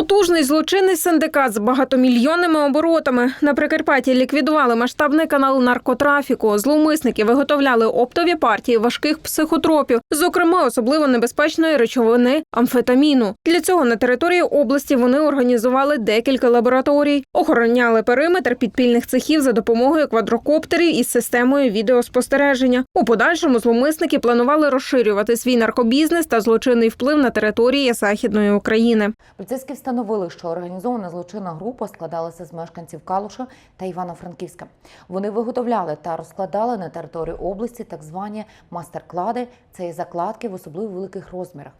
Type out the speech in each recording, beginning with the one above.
Потужний злочинний синдикат з багатомільйонними оборотами на Прикарпатті ліквідували масштабний канал наркотрафіку. Зловмисники виготовляли оптові партії важких психотропів, зокрема особливо небезпечної речовини амфетаміну. Для цього на території області вони організували декілька лабораторій, охороняли периметр підпільних цехів за допомогою квадрокоптерів із системою відеоспостереження. У подальшому зловмисники планували розширювати свій наркобізнес та злочинний вплив на території Західної України. Поліцейські встановили, що організована злочинна група складалася з мешканців Калуша та Івано-Франківська. Вони виготовляли та розкладали на території області так звані мастер-клади. Це є закладки в особливо великих розмірах.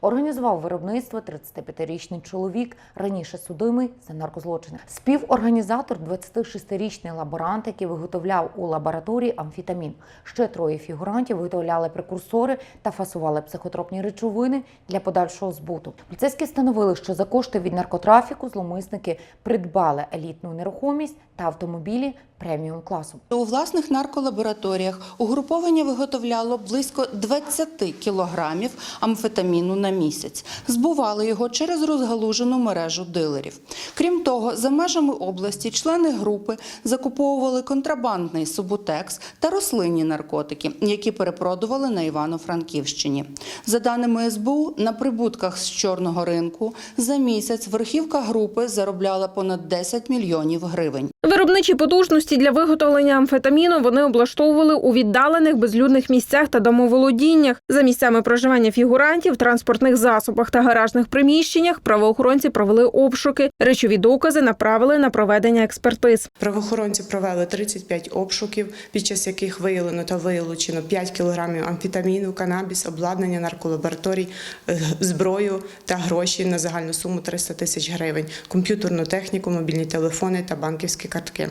Організував виробництво 35-річний чоловік, раніше судимий за наркозлочини. Співорганізатор 26-річний лаборант, який виготовляв у лабораторії амфетамін. Ще троє фігурантів виготовляли прекурсори та фасували психотропні речовини для подальшого збуту. Поліцейські встановили, що за кошти від наркотрафіку зломисники придбали елітну нерухомість та автомобілі преміум класу. У власних нарколабораторіях угруповання виготовляло близько 20 кілограмів амфетаміну на місяць. Збували його через розгалужену мережу дилерів. Крім того, за межами області члени групи закуповували контрабандний субутекс та рослинні наркотики, які перепродували на Івано-Франківщині. За даними СБУ, на прибутках з чорного ринку за місяць верхівка групи заробляла понад 10 мільйонів гривень. Виробничі потужності для виготовлення амфетаміну вони облаштовували у віддалених безлюдних місцях та домоволодіннях. За місцями проживання фігурантів, транспортних засобах та гаражних приміщеннях правоохоронці провели обшуки. Речові докази направили на проведення експертиз. Правоохоронці провели 35 обшуків, під час яких виявлено та вилучено 5 кілограмів амфетаміну, канабіс, обладнання нарколабораторій, е, зброю та гроші на загальну суму 300 тисяч гривень, комп'ютерну техніку, мобільні телефони та банківські картки.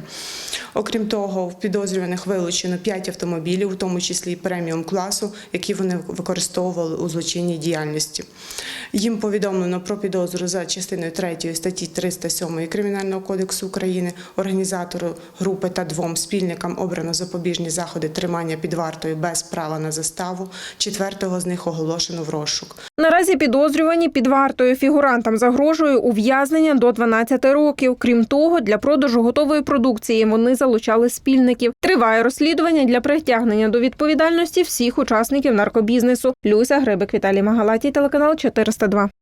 Окрім того, в підозрюваних вилучено 5 автомобілів, у тому числі преміум класу, які вони використовували у злочинній діяльності. Їм повідомлено про підозру за частиною 3 статті 307 Кримінального кодексу України. Організатору групи та двом спільникам обрано запобіжні заходи тримання під вартою без права на заставу. Четвертого з них оголошено в розшук. Наразі підозрювані під вартою фігурантам загрожує ув'язнення до 12 років. Крім того, для продажу готової продукції вони залучали спільників. Триває розслідування для притягнення до відповідальності всіх учасників наркобізнесу. Люся Грибик, Віталій Магалатій, телеканал 402.